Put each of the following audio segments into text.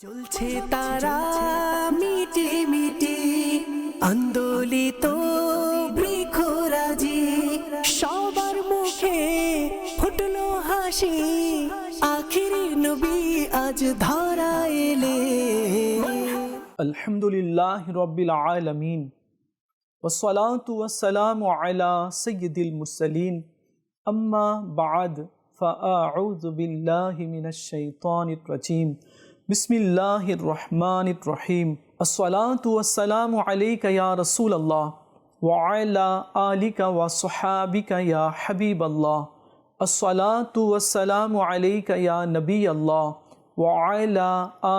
চলছে তারা মিটি মিটি আন্দোলিত বৃক্ষরাজি সবার মুখে ফুটলো হাসি আখিরি নবী আজ ধরা এলে الحمد لله رب العالمين والصلاة والسلام على سيد المرسلين أما بعد فأعوذ بالله من الشيطان الرجيم بسم الله الرحمن الرحيم الصلاة والسلام عليك يا رسول الله وعلى آلك وصحابك يا حبيب الله الصلاة والسلام عليك يا نبي الله ওয়াইলা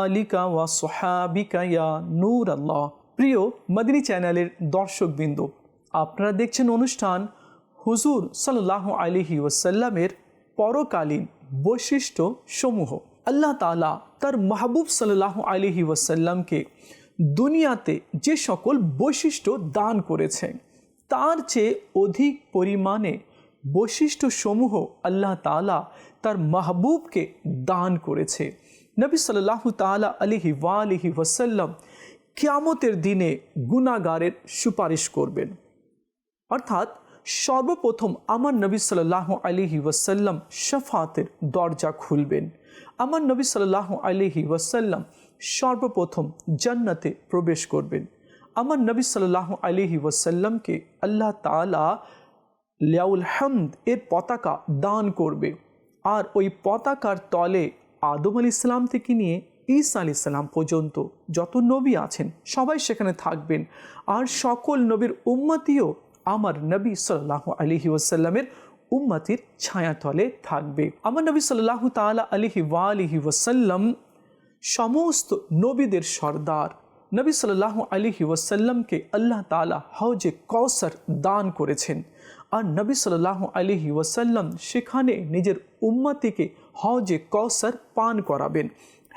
আলিকা ওয়া সোহাবিকা ইয়া নূর আল্লাহ প্রিয় মদিনী চ্যানেলের দর্শকবৃন্দ আপনারা দেখছেন অনুষ্ঠান হুজুর সাল্লাহ আলিহি ওয়াসাল্লামের পরকালীন বৈশিষ্ট্য সমূহ আল্লাহ তালা তার মাহবুব সাল্লাহ আলিহি ওয়াসাল্লামকে দুনিয়াতে যে সকল বৈশিষ্ট্য দান করেছেন তার চেয়ে অধিক পরিমাণে বৈশিষ্ট্যসমূহ আল্লাহ তালা তার মাহবুবকে দান করেছে। নবী সাল্লাহ তালা আলিহি ওয়ালিহি ওয়াসাল্লাম কিয়ামতের দিনে গুণাগারের সুপারিশ করবেন। অর্থাৎ সর্বপ্রথম আমার নবী সাল্লাহ আলিহি ওয়াসাল্লাম শফাতের দরজা খুলবেন। আমার নবী সাল্লাহ আলিহি ওয়াসাল্লাম সর্বপ্রথম জান্নাতে প্রবেশ করবেন। আমার নবী সাল্লাহ আলিহি ওয়াসাল্লামকে আল্লাহ তালা লিয়াউল হামদ এর পতাকা দান করবে। আর ওই পতাকার তলে আদম আলি ইসলাম থেকে নিয়ে ঈসা আলি ইসলাম পর্যন্ত যত নবী আছেন সবাই সেখানে থাকবেন। আর সকল নবীর উম্মতিও আমার নবী সাল্লাহ আলিহি ওয়াসাল্লামের উম্মতির ছায়াতলে থাকবে। আমার নবী সাল্লাহ তালা আলিহি ওয়ালিহি ওয়াসাল্লাম সমস্ত নবীদের সর্দার। নবী সাল্লাহ আলিহি ওয়াসাল্লামকে আল্লাহ তালা হজে কৌসর দান করেছেন। আর নবী সাল্লাহ আলিহি ওয়াসাল্লাম সেখানে নিজের উম্মতিকে হজে কৌসর পান করাবেন।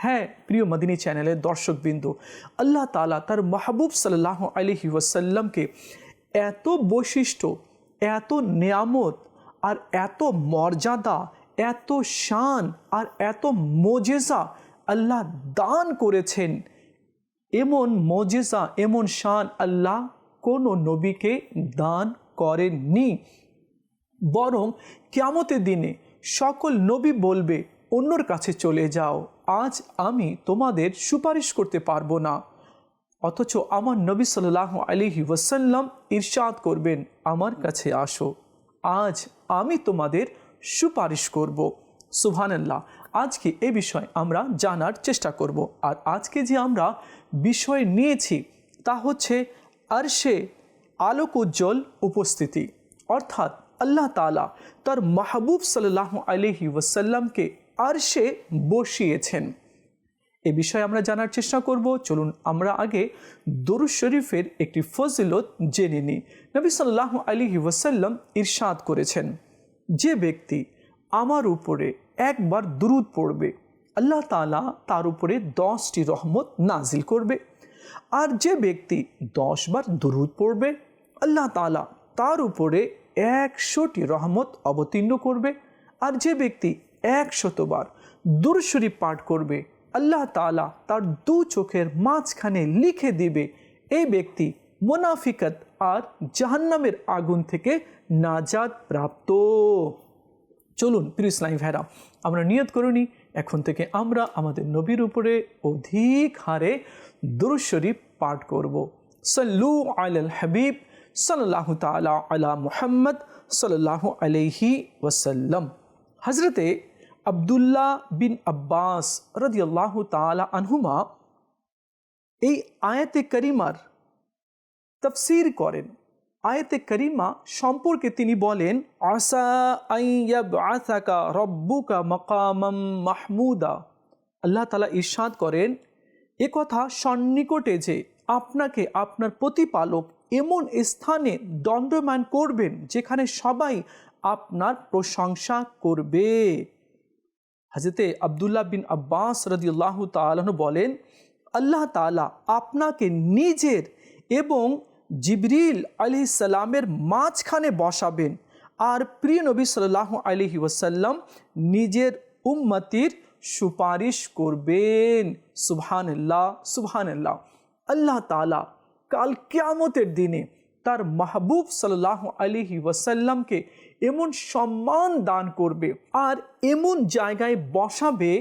হ্যাঁ প্রিয় মদিনী চ্যানেলের দর্শকবিন্দু, আল্লাহ তালা তার মাহবুব সাল্লাহ আলিহি ওয়াসাল্লামকে এত বৈশিষ্ট্য, এত নিয়ামত আর এত মর্যাদা, এত শান আর এত মজেজা আল্লাহ দান করেছেন। এমন মজেজা, এমন শান আল্লাহ কোনো নবীকে দান করেননি। বরং কেমতের দিনে সকল নবী বলবে, অন্যর কাছে চলে যাও, আজ আমি তোমাদের সুপারিশ করতে পারব না। অথচ আমার নবী সাল্লাহ আলিহি ওয়াসাল্লাম ইরশাদ করবেন, আমার কাছে আসো। আজ আমি তোমাদের সুপারিশ করব। সুবহানাল্লাহ, আজকে এ বিষয় আমরা জানার চেষ্টা করব। আর আজকে যে আমরা বিষয় নিয়েছি, তা হচ্ছে আরশে আলোক উজ্জ্বল উপস্থিতি। অর্থাৎ আল্লাহ তালা তার মাহবুব সাল্লাহ আলহি ওয়াসাল্লামকে আরশে বসিয়েছেন। এ বিষয়ে আমরা জানার চেষ্টা করব। চলুন আমরা আগে দরুদ শরীফের একটি ফজিলত জেনে নিই। নবী সাল্লাহ আলিহি ওয়াসাল্লাম ইরশাদ করেছেন, যে ব্যক্তি আমার উপরে একবার দুরুদ পড়বে, আল্লাহ তালা তার উপরে দশটি রহমত নাজিল করবে। আর যে ব্যক্তি দশবার দুরুদ পড়বে, আল্লাহ তালা তার উপরে একশোটি রহমত অবতীর্ণ করবে। আর যে ব্যক্তি একশতবার দুরশরীফ পাঠ করবে আল্লাহ তালা তার দু চোখের মাঝখানে লিখে দিবে, এই ব্যক্তি মোনাফিকত আর জাহান্নামের আগুন থেকে নাজাদ প্রাপ্ত। চলুন, প্রিয় ইসলামী ভাইরা, আমরা নিয়ত করুনি এখন থেকে আমরা আমাদের নবীর উপরে অধিক হারে দুরুশরীফ পাঠ করব। সল্লু আল হাবিব সাল্লাহ তালা আলা মুহাম্মদ সাল্লাহ আলহি ওয়াসাল্লাম। হজরতে আবদুল্লাহ বিন আব্বাস রদিয়াল্লাহ তালা আনহুমা এই আয়াতে করিমার তফসির করেন। আয়াতে করিমা সম্পর্কে তিনি বলেন আসা আসাকা রব্বুকা মকামাম মাহমুদা। আল্লাহ তালা ইরশাদ করেন, এ কথা সন্নিকটে যে আপনাকে আপনার প্রতিপালক এমন স্থানে দণ্ডমান করবেন যেখানে সবাই আপনার প্রশংসা করবে। হাজরতে আবদুল্লাহ বিন আব্বাস রদিউল্লাহ তালন বলেন, আল্লাহ তালা আপনাকে নিজের এবং জিবরিল আলি সালামের মাঝখানে বসাবেন। আর প্রিয় নবী সাল্লাহ আলহি ওয়াসাল্লাম নিজের উম্মতির সুপারিশ করবেন। সুবহানাল্লাহ সুবহানাল্লাহ। আল্লাহ তালা কাল কিয়ামতের দিনে তার মাহবুব সাল্লাহ আলিহি ওয়াসাল্লামকে এমন সম্মান দান করবে আর এমন জায়গায় বসাবে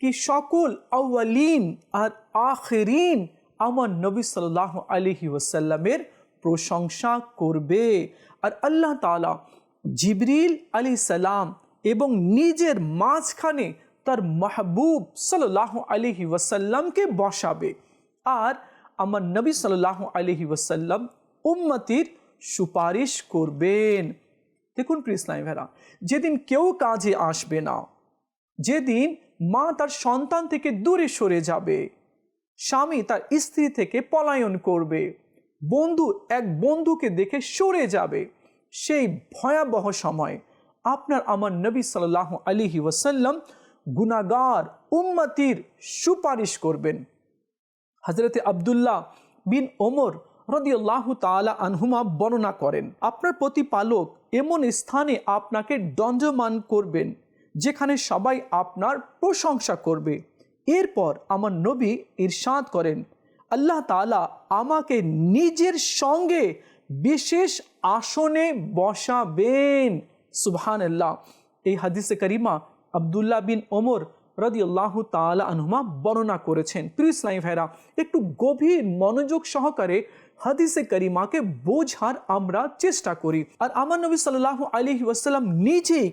কি সকল আউয়ালিন আর আখেরিন আমার নবী সাল্লাহ আলিহি ওয়াসাল্লামের প্রশংসা করবে। আর আল্লাহ তালা জিবরিল আলি সালাম এবং নিজের মাঝখানে তার মাহবুব সাল্লাহ আলিহি ওয়াসাল্লামকে বসাবে। আর আমার নবী সাল্লাহ আলিহি ওয়াসাল্লাম উম্মতির সুপারিশ করবেন। দেখুন প্রিয় ইসলামী ভেরা যেদিন কেউ কাজে আসবে না, যেদিন মা তার সন্তান থেকে দূরে সরে যাবে, স্বামী তার স্ত্রী থেকে পলায়ন করবে, বন্ধু এক বন্ধুকে দেখে সরে যাবে, সেই ভয়াবহ সময় আপনার আমার নবী সাল্লাহ আলিহি ওয়াসাল্লাম গুনাগার উম্মতির সুপারিশ করবেন। হজরতে আবদুল্লাহ বিন ওমর রদিয়াল্লাহ তালা আনহুমা বর্ণনা করেন, আপনার প্রতিপালক এমন স্থানে আপনাকে দণ্ডমান করবেন, যেখানে সবাই আপনার প্রশংসা করবে। এরপর আমার নবী ইরশাদ করেন, আল্লাহ তালা আমাকে নিজের সঙ্গে বিশেষ আসনে বসাবেন। সুবহান আল্লাহ এই হাদিসে করিমা আবদুল্লাহ বিন ওমর রদিয়াল্লাহ তালা আনহুমা বর্ণনা করেছেন। প্রিয় ইসলামী ভাইরা একটু গভীর মনোযোগ সহকারে হাদিসে করিমাকে বোঝার আমরা চেষ্টা করি। আর আমার নবী সাল্লাহ আলহি ওয়াসাল্লাম নিজেই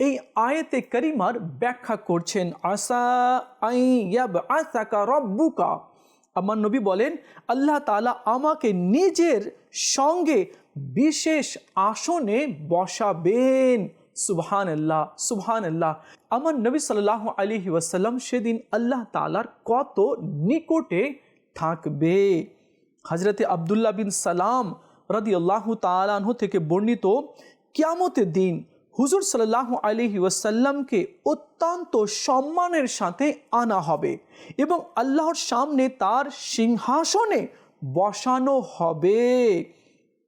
এই আয়েতে করিমার ব্যাখ্যা করছেন, আসা আই ইয়াব আসাকা রব্বুকা। আমার নবী বলেন, আল্লাহ তালা আমাকে নিজের সঙ্গে বিশেষ আসনে বসাবেন। সুবহান আল্লাহ সুবহান আল্লাহ আমার নবী সাল্লাহ আলিহি ওয়াসাল্লাম সেদিন আল্লাহ তালার কত নিকটে থাকবে? হজরতে আবদুল্লাহ বিন সালাম রদি আল্লাহ তালাহ থেকে বর্ণিত, কিয়ামতের দিন হুজুর সাল্লাহ আলিহি ওয়াসাল্লামকে অত্যন্ত সম্মানের সাথে আনা হবে এবং আল্লাহর সামনে তার সিংহাসনে বসানো হবে।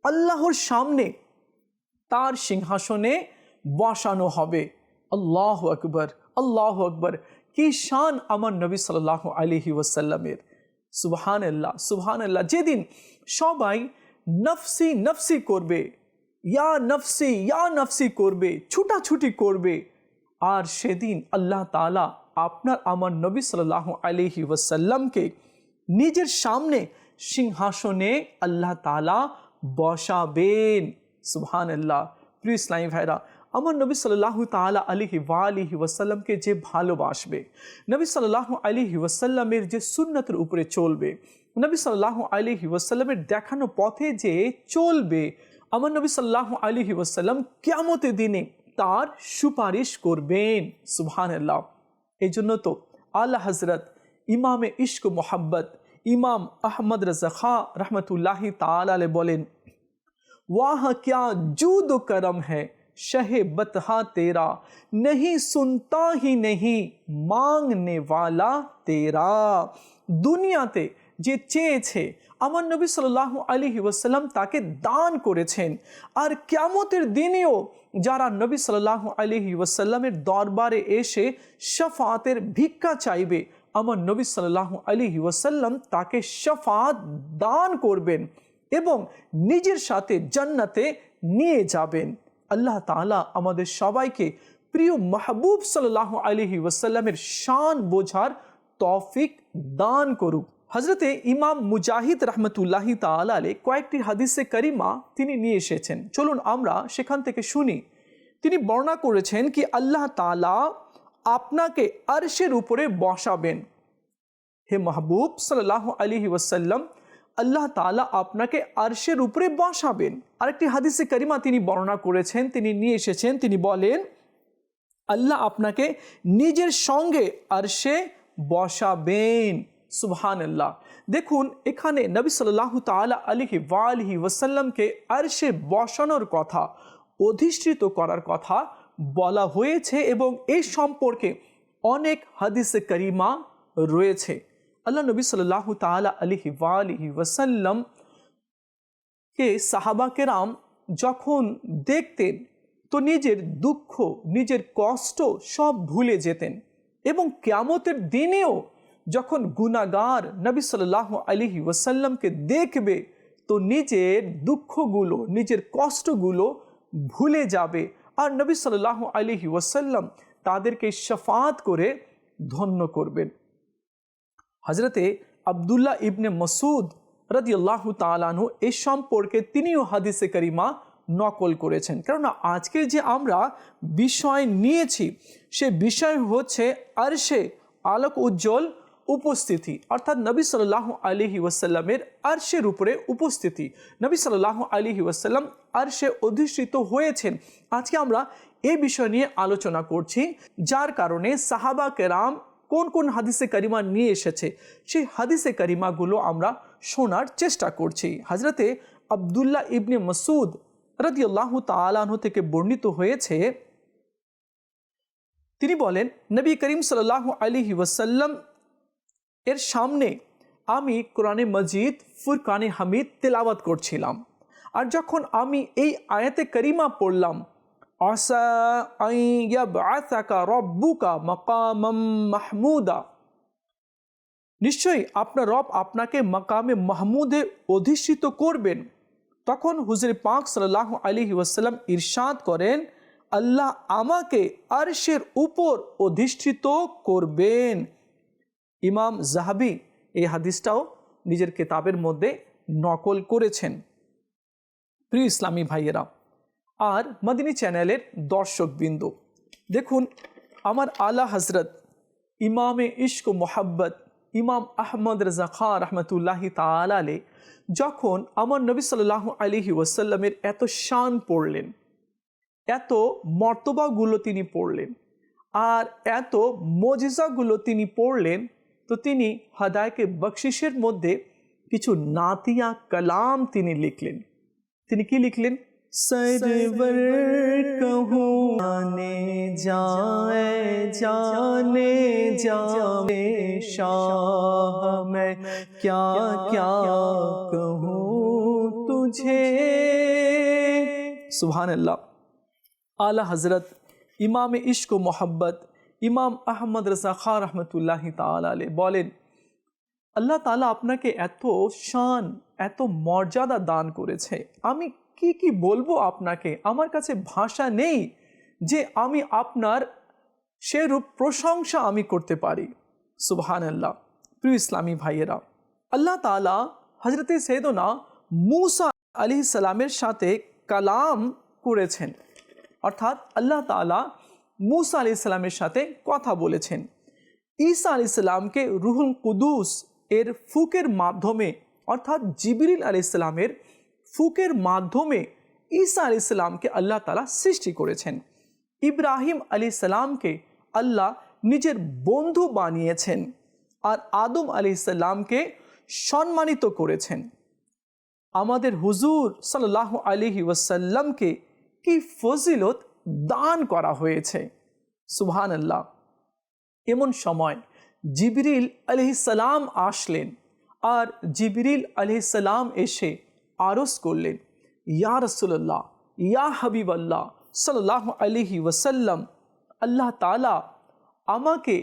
আল্লাহর সামনে তার সিংহাসনে বসানো হবে। আল্লাহ আকবর আল্লাহ আকবর। কি শান আমার নবী সাল্লাহ আলিহি ওয়াসাল্লামের। সুবহান আল্লাহ সুবহান আল্লাহ যেদিন সবাই নফসি নফসি করবে, ইয়া নফসি ইয়া নফসি করবে, ছুটাছুটি করবে, আর সেদিন আল্লাহ তালা আপনার, আমার নবী সাল্লাহ আলিহি ওয়াসাল্লামকে নিজের সামনে সিংহাসনে আল্লাহ তালা বসাবেন। সুবহান আল্লাহ প্রিয় ইসলামী ভাইরা আমার নবী সাল্লাহ তালা আলিহি ওয়ালিহি ওয়াসাল্লামকে যে ভালোবাসবে, নবী সাল্লাহ আলিহি ওয়াসাল্লামের যে সুন্নতের উপরে চলবে, নবী সাল্লাহ আলিহি ওয়াসাল্লামের দেখানো পথে যে চলবে, আমার নবী সাল্লাহ আলিহি ওয়াসাল্লাম কেমতে দিনে তার সুপারিশ করবেন। সুহান আল্লাহ এই জন্য তো আল্লাহ হজরত ইমামে ইশক মোহাব্বত ইমাম আহমদ রাজা খা রহমতুল্লাহি তালে বলেন, ওয়াহ, ক্যা জুদ করম হ্যাঁ शहे बतहा तेरा नहीं सुनता ही नहीं मांगने वाला तेरा দুনিয়াতে যে চেয়েছে আমার নবী সাল্লাহ আলী ওয়াসাল্লাম তাকে দান করেছেন আর ক্যামতের দিনেও যারা নবী সাল্লাহ আলী ওয়াসাল্লামের দরবারে এসে শফাতের ভিক্ষা চাইবে আমার নবী সাল্লাহ আলী ওয়াসাল্লাম তাকে শফাত দান করবেন এবং নিজের সাথে জান্নাতে নিয়ে যাবেন আল্লাহ তালা আমাদের সবাইকে প্রিয় মাহবুব সাল্লাহ আলহি ওয়াসাল্লামের শান বোঝার তৌফিক দান করুক। হজরতে ইমাম মুজাহিদ রহমতুল্লাহি তালা আলে কয়েকটি হাদিসে করিমা তিনি নিয়ে এসেছেন। চলুন আমরা সেখান থেকে শুনি। তিনি বর্ণনা করেছেন কি আল্লাহ তালা আপনাকে আরশের উপরে বসাবেন। হে মাহবুব সাল্লাহ আলহি ওয়াসাল্লাম আল্লাহ তালা আপনাকে আরশের উপরে বসাবেন। আরেকটি হাদিসে করিমা তিনি বর্ণনা করেছেন, তিনি নিয়ে এসেছেন, তিনি বলেন, আল্লাহ আপনাকে নিজের সঙ্গে আরশে বসাবেন। সুবহান আল্লাহ দেখুন, এখানে নবী সাল্লাহ তালা আলিহি ওয়ালহি ওয়াসাল্লামকে আরশে বসানোর কথা, অধিষ্ঠিত করার কথা বলা হয়েছে এবং এই সম্পর্কে অনেক হাদিসে করিমা রয়েছে। আল্লাহ নবী সাল্লাহ তালা আলিহি ওয়ালিহি ওয়াসাল্লাম কে সাহাবা কেরাম যখন দেখতেন, তো নিজের দুঃখ, নিজের কষ্ট সব ভুলে যেতেন এবং ক্যামতের দিনেও যখন গুনাগার নবী সাল্লাহ আলহি ওয়াসাল্লামকে দেখবে, তো নিজের দুঃখগুলো, নিজের কষ্টগুলো ভুলে যাবে। আর নবী সাল্লাহ আলহি ওয়াসাল্লাম তাদেরকে শফাত করে ধন্য করবেন। হজরতে আবদুল্লাহ ইবনে মসুদ রদিয়াল্লাহ তালানহু এ সম্পর্কে তিনিও হাদিসে করিমা নকল করেছেন। কেননা আজকে যে আমরা বিষয় নিয়েছি, সে বিষয় হচ্ছে আরশে আলোক উজ্জ্বল উপস্থিতি, অর্থাৎ নবী সাল্লাহ আলিহি ওয়াসাল্লামের আরশের উপরে উপস্থিতি। নবী সাল্লাহ আলিহি ওয়াসাল্লাম আরশে অধিষ্ঠিত হয়েছেন। আজকে আমরা এই বিষয় নিয়ে আলোচনা করছি, যার কারণে সাহাবা কেরাম কোন কোন হাদিসে করিমা নিয়ে এসেছে, সেই হাদিসে করিমাগুলো আমরা শোনার চেষ্টা করছি। হাজরতে আবদুল্লাহ ইবনে মসুদ রদিয়াল্লাহ তালাহ থেকে বর্ণিত হয়েছে, তিনি বলেন, নবী করিম সাল্লাহ আলী ওয়াসাল্লাম এর সামনে আমি কোরআনে মজিদ, ফুরকানে হামিদ তেলাওয়াত করছিলাম। আর যখন আমি এই আয়াতে করিমা পড়লাম আসা আইয়াবাসাকা রব্বুকা মকামম মাহমুদা নিশ্চয়ই আপনার রব আপনাকে মকামে মাহমুদে অধিষ্ঠিত করবেন। তখন হুজুর পাক সাল্লাহ আলী ওয়াসাল্লাম ইরশাদ করেন, আল্লাহ আমাকে আরশের উপর অধিষ্ঠিত করবেন। ইমাম জাহাবি এই হাদিসটাও নিজের কেতাবের মধ্যে নকল করেছেন। প্রিয় ইসলামী ভাইয়েরা আর মদিনী চ্যানেলের দর্শকবৃন্দ। দেখুন, আমার আলা হজরত ইমামে ইশক মোহাব্বত, ইমাম আহমদ রাজা খাঁ রহমতুল্লাহি তালালে যখন আমার নবী সাল্লাহ আলিহি ওয়াসাল্লামের এত শান পড়লেন, এত মর্তবাগুলো তিনি পড়লেন, আর এত মজিজাগুলো তিনি পড়লেন, তো তিনি হাদায়কে বকশিসের মধ্যে কিছু নাতিয়া কালাম তিনি লিখলেন। তিনি কি লিখলেন? سرور کہوں آنے جائے، جانے جا جانے شاہ، میں کیا کیا کہوں تجھے؟ سبحان اللہ۔ اعلی حضرت امام عشق و محبت، امام احمد رضا خان رحمت اللہ تعالی علیہ بولین اللہ تعالیٰ اپنا کے ایتو شان، ایتو এত دان کرے چھے۔ آمی কি কি বলব আপনাকে? আমার কাছে ভাষা নেই যে আমি আপনার সেরূপ প্রশংসা আমি করতে পারি। সুবহান আল্লাহ প্রিয় ইসলামী ভাইয়েরা, আল্লাহ তালা হজরতে সৈদনা মুসা আলি সালামের সাথে কালাম করেছেন। অর্থাৎ আল্লাহ তালা মুসা আলি সাল্লামের সাথে কথা বলেছেন। ঈসা আলি সাল্লামকে রুহুল কুদুস এর ফুকের মাধ্যমে, অর্থাৎ জিবিরিল আলি সাল্লামের ফুকের মাধ্যমে ঈসা আলি সাল্লামকে আল্লাহ তালা সৃষ্টি করেছেন। ইব্রাহিম আলী সাল্লামকে আল্লাহ নিজের বন্ধু বানিয়েছেন আর আদম আলি সাল্লামকে সম্মানিত করেছেন। আমাদের হুজুর সাল্লাহ আলিহি ওয়াসাল্লামকে কি ফজিলত দান করা হয়েছে? সুবহান আল্লাহ এমন সময় জিবরিল আলহিসাল্লাম আসলেন আর জিবরিল আলহিসাল্লাম এসে আরস করলেন, ইয়া রসুল্লাহ ইয়া হাবিব আল্লাহ সাল্লাহ আলিহি ওয়াসাল্লাম, আল্লাহ তালা আমাকে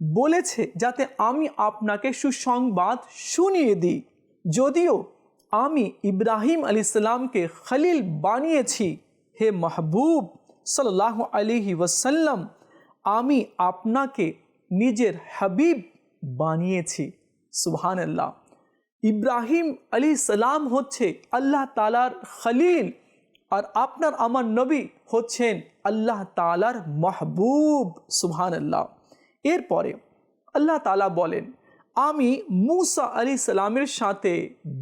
বলেছে যাতে আমি আপনাকে সুসংবাদ শুনিয়ে দিই। যদিও আমি ইব্রাহিম আলি সাল্লামকে খলিল বানিয়েছি, হে মাহবুব সাল্লাহ আলিহি ওয়াসাল্লাম, আমি আপনাকে নিজের হাবিব বানিয়েছি। সুবহান আল্লাহ ইব্রাহিম আলী সালাম হচ্ছে আল্লাহ তালার খলিল আর আপনার আমার নবী হচ্ছেন আল্লাহ তালার মাহবুব সুবহান আল্লাহ এরপরে আল্লাহ তালা বলেন, আমি মুসা আলী সালামের সাথে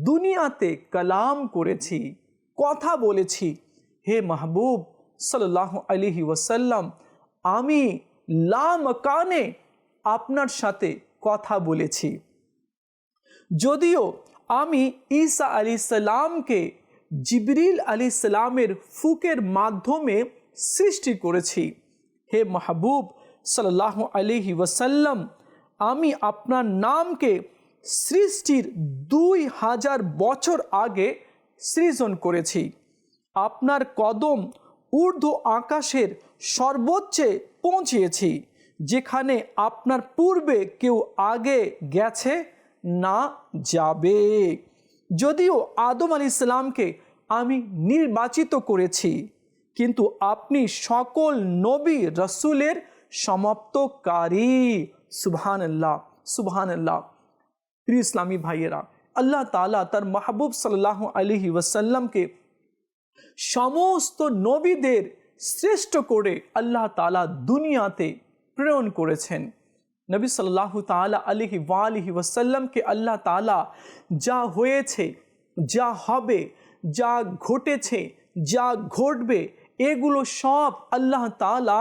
দুনিয়াতে কালাম করেছি, কথা বলেছি। হে মাহবুব সাল্লাহ আলিহি ওয়াসাল্লাম, আমি লামকানে আপনার সাথে কথা বলেছি। যদিও আমি ঈসা আলি সালামকে জিবরিল আলি সালামের ফুকের মাধ্যমে সৃষ্টি করেছি। হে মাহবুব সাল্লাহ আলিহি ওয়াসাল্লাম, আমি আপনার নামকে সৃষ্টির দুই হাজার বছর আগে সৃজন করেছি। আপনার কদম ঊর্ধ্ব আকাশের সর্বোচ্চে পৌঁছিয়েছি যেখানে আপনার পূর্বে কেউ আগে গেছে না যাবে। যদিও আদম আলী ইসলামকে আমি নির্বাচিত করেছি, কিন্তু আপনি সকল নবী রসুলের সমাপ্তকারী। সুবহান আল্লাহ সুবহান আল্লাহ প্রিয় ইসলামী ভাইয়েরা, আল্লাহ তালা তার মাহবুব সাল্লাহ আলহি ওয়াসাল্লামকে সমস্ত নবীদের শ্রেষ্ঠ করে আল্লাহ তালা দুনিয়াতে প্রেরণ করেছেন। নবী সাল্লাহ তালা আলহি ওয়ালিহি ওয়াসাল্লামকে আল্লাহ তালা যা হয়েছে, যা হবে, যা ঘটেছে, যা ঘটবে, এগুলো সব আল্লাহ তালা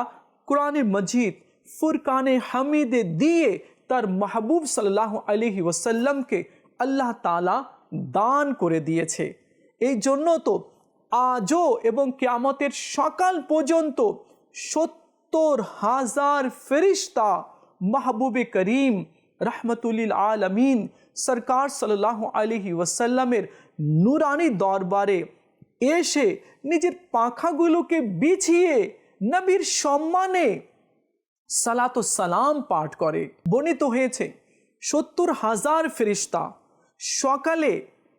কোরআনে মজিদ, ফুরকানে হামিদে দিয়ে তার মাহবুব সাল্লাহ আলহি ওয়াসাল্লামকে আল্লাহ তালা দান করে দিয়েছে। এই জন্য তো আজও এবং কেয়ামতের সকাল পর্যন্ত সত্তর হাজার ফেরিস্তা মাহবুবে করিম রহমতুল্লিল আলমিন সরকার সাল্লাহ আলহি ওয়াসাল্লামের নুরানি দরবারে এসে নিজের পাখাগুলোকে বিছিয়ে নবীর সম্মানে সালাত সালাম পাঠ করে। বর্ণিত হয়েছে, সত্তর হাজার ফেরিস্তা সকালে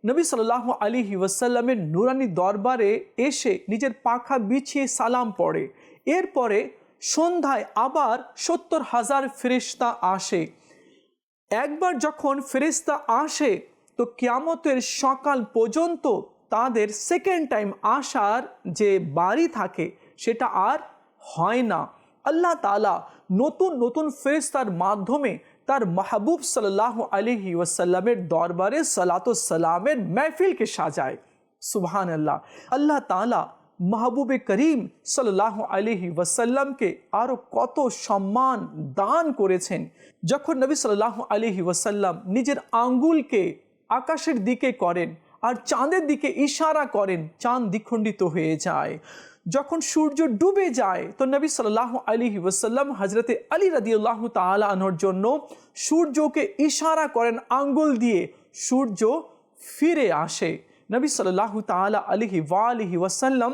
নবী সাল্লাহ আলী ওয়াসাল্লামের নুরানি দরবারে এসে নিজের পাখা বিছিয়ে সালাম পড়ে। এরপরে সন্ধ্যায় আবার সত্তর হাজার ফেরিস্তা আসে। একবার যখন ফেরিস্তা আসে, তো কিয়ামতের সকাল পর্যন্ত তাদের সেকেন্ড টাইম আসার যে বাড়ি থাকে, সেটা আর হয় না। আল্লাহ তালা নতুন নতুন ফেরিস্তার মাধ্যমে তার মাহবুব সাল্লাহ আলহি ওয়াসাল্লামের দরবারে সালাতামের মেহফিলকে সাজায়। সুবহান আল্লাহ আল্লাহ তালা মাহবুবে করিম সাল্লাহ আলহি ওয়াসাল্লামকে আরও কত সম্মান দান করেছেন। যখন নবী সাল্লাহ আলহি ওয়াসাল্লাম নিজের আঙ্গুলকে আকাশের দিকে করেন আর চাঁদের দিকে ইশারা করেন, চাঁদ দ্বিখণ্ডিত হয়ে যায়। যখন সূর্য ডুবে যায়, তো নবী সাল্লাহ আলী ওসাল্লাম হজরতে আলী রাদিউল্লাহ তালা আনোর জন্য সূর্যকে ইশারা করেন আঙ্গুল দিয়ে, সূর্য ফিরে আসে। নবী সাল্লাহ তালা আলিহি ওয়ালিহি ওয়াসাল্লাম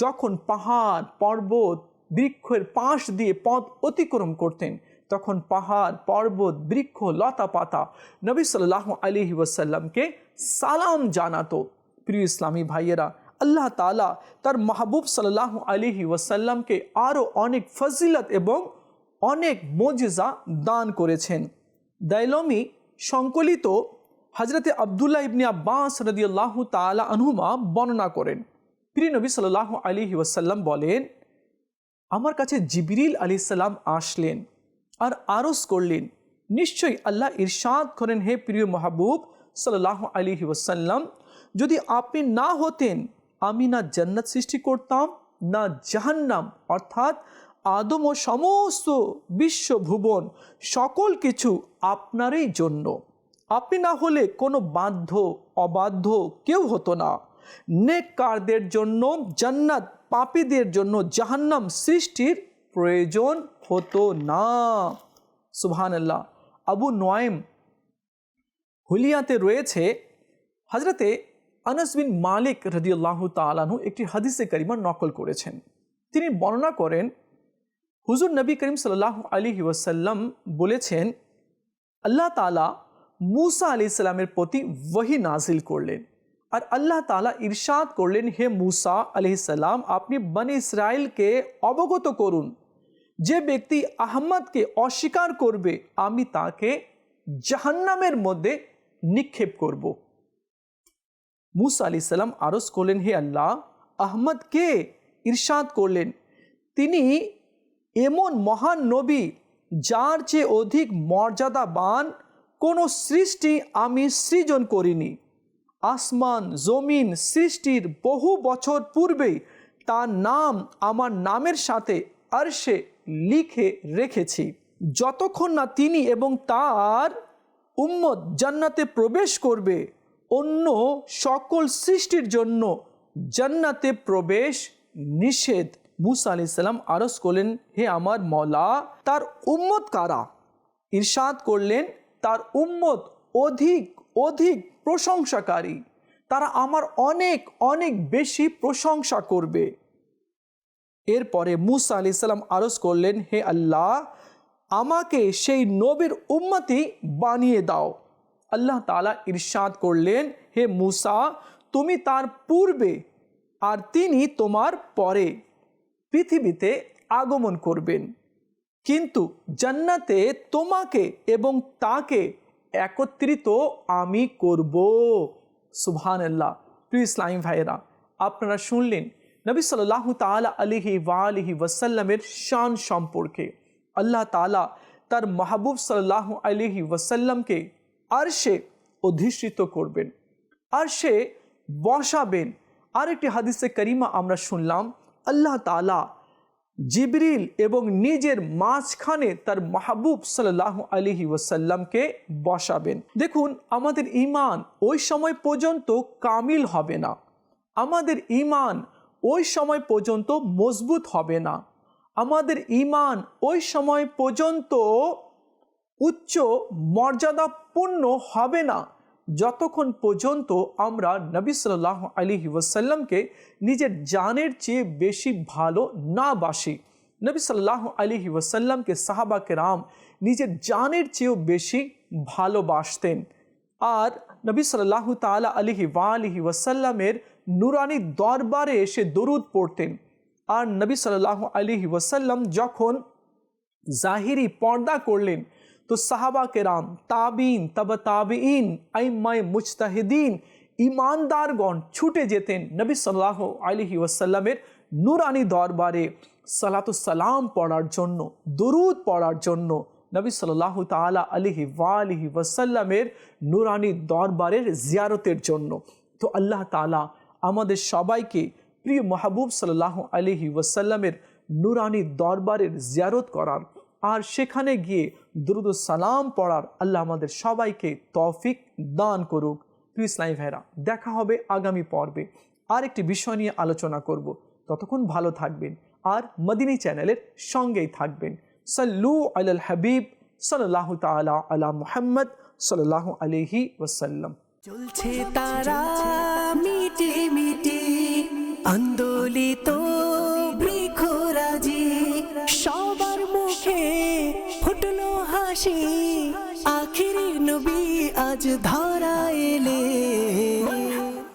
যখন পাহাড়, পর্বত, বৃক্ষের পাশ দিয়ে পথ অতিক্রম করতেন, তখন পাহাড়, পর্বত, বৃক্ষ লতা পাতা নবী সাল্লাহ আলিহি ওয়াসাল্লামকে সালাম জানাতো। প্রিয় ইসলামী ভাইয়েরা, আল্লাহ তালা তার মাহবুব সাল্লাহ আলিহি ওয়াসাল্লামকে আরও অনেক ফজিলত এবং অনেক মজিজা দান করেছেন। দাইলমি সংকলিত হজরতে আবদুল্লাহ ইবনি আব্বাস রদিয়াল্লাহ তালা আনহুমা বর্ণনা করেন। প্রিয় নবী সাল্লাহ আলিহি ওয়াসাল্লাম বলেন, আমার কাছে জিবরিল আলি সাল্লাম আসলেন আর আরস করলেন। নিশ্চয়ই আল্লাহ ইরশাদ করেন, হে প্রিয় মাহবুব সাল্লাহ আলিহি ওয়াসাল্লাম, যদি আপনি না হতেন, আমি না জান্নাত সৃষ্টি করতাম, না জাহান্নাম, অর্থাৎ আদম ও সমস্ত বিশ্বভুবন সকল কিছু আপনারই জন্য। আপনি না হলে কোনো বাধ্য, অবাধ্য কেউ হতো না। নেককারদের জন্য, জান্নাত পাপীদের জন্য জাহান্নাম সৃষ্টির প্রয়োজন হতো না। সুবহান আল্লাহ আবু নোয়েম হুলিয়াতে রয়েছে হজরতে আনাস বিন মালিক রদিউল্লাহ তালাহু একটি হাদিসে করিমা নকল করেছেন। তিনি বর্ণনা করেন, হুজুর নবী করিম সাল্লাহ আলী ওয়াসাল্লাম বলেছেন, আল্লাহ তালা মুসা আলি সাল্লামের প্রতি ওহি নাজিল করলেন। আর আল্লাহ তালা ইরশাদ করলেন, হে মুসা আলি সাল্লাম আপনি বনি ইসরায়েলকে অবগত করুন। যে ব্যক্তি আহম্মদকে অস্বীকার করবে, আমি তাকে জাহান্নামের মধ্যে নিক্ষেপ করব। মুসা আলি সাল্লাম আরজ করলেন, হে আল্লাহ আহমদ কে ইরশাদ করলেন। তিনি এমন মহান নবী, যার চেয়ে অধিক মর্যাদাবান কোনো সৃষ্টি আমি সৃজন করিনি। আসমান, জমিন সৃষ্টির বহু বছর পূর্বেই তার নাম আমার নামের সাথে আরশে লিখে রেখেছি। যতক্ষণ না তিনি এবং তার উম্মত জান্নাতে প্রবেশ করবে, অন্য সকল সৃষ্টির জন্য জান্নাতে প্রবেশ নিষেধ। মুসা আলি সাল্লাম আরস করলেন, হে আমার মলা তার উম্মত কারা? ইরশাদ করলেন তার উম্মত অধিক অধিক প্রশংসাকারী। তারা আমার অনেক অনেক বেশি প্রশংসা করবে। এরপরে মুসা আলি সাল্লাম আরজ করলেন, হে আল্লাহ, আমাকে সেই নবীর উম্মতি বানিয়ে দাও। আল্লাহ তালা ইরশাদ করলেন, হে মুসা, তুমি তার পূর্বে আর তিনি তোমার পরে পৃথিবীতে আগমন করবেন। কিন্তু জান্নাতে তোমাকে এবং তাকে একত্রিত আমি করব। সুবহান আল্লাহ প্রিয় ইসলাম ভাইয়েরা, আপনারা শুনলেন নবী সাল্লাহ তালা আলিহি ওয়ালিহি ওয়াসাল্লামের শান সম্পর্কে। আল্লাহ তালা তার মাহবুব সাল্লাহ আলিহি ওয়াসাল্লামকে আরশে অধিষ্ঠিত করবেন, আরশে বসাবেন। আরেকটি হাদিসে করিমা আমরা শুনলাম, আল্লাহ তালা জিবরিল এবং নিজের মাঝখানে তার মাহবুব সাল্লাহ আলিহি ওয়াসাল্লামকে বসাবেন। দেখুন, আমাদের ইমান ওই সময় পর্যন্ত কামিল হবে না। আমাদের ইমান ওই সময় পর্যন্ত মজবুত হবে না। আমাদের ইমান ওই সময় পর্যন্ত উচ্চ মর্যাদাপূর্ণ হবে না। যতক্ষণ পর্যন্ত আমরা নবী সাল্লাহ আলী ওয়াসাল্লামকে নিজের জানের চেয়ে বেশি ভালো না বাসি, নবী সাল্লাহ আলী ওয়াসাল্লামকে সাহাবা কেরাম নিজের জানের চেয়েও বেশি ভালোবাসতেন আর নবী সাল্লাহ তালা আলিহি ওয়ালিহি ওয়াসাল্লামের নুরানি দরবারে এসে দরুদ পড়তেন। আর নবী সাল্লাহ আলিহি ওয়াসাল্লাম যখন জাহিরি পর্দা করলেন তো সাহাবা কেরাম তাবিন তব তাবিন আইমায় মুজতাহিদিন ইমানদারগণ ছুটে যেতেন নবী সাল্লাহ আলহি ওয়াসাল্লামের নুরানি দরবারে সালাতুসালাম পড়ার জন্য দরুদ পড়ার জন্য নবী সাল্লাহ তালা আলিহি ওয়ালিহি ওয়াসাল্লামের নুরানি দরবারের জিয়ারতের জন্য তো আল্লাহ তালা আমাদের সবাইকে প্রিয় মাহবুব সাল্লাহ আলিহি ওয়াসাল্লামের নুরানি দরবারের জিয়ারত করার আর সেখানে গিয়ে দ্রুত সালাম পড়ার আল্লাহ আমাদের সবাইকে তৌফিক দান করুক। ইসলামী ভাইরা দেখা হবে আগামী পর্বে। আর একটি বিষয় নিয়ে আলোচনা করব। ততক্ষণ ভালো থাকবেন আর মদিনী চ্যানেলের সঙ্গেই থাকবেন। সাল্লু আল হাবিব সাল্লাহ তালা আলা মুহাম্মদ সাল্লাহ আলহি ওসাল্লাম চলছে তারা মিটি মিটি আন্দোলিত হাসি আখিরি নবী আজ ধরা এলে।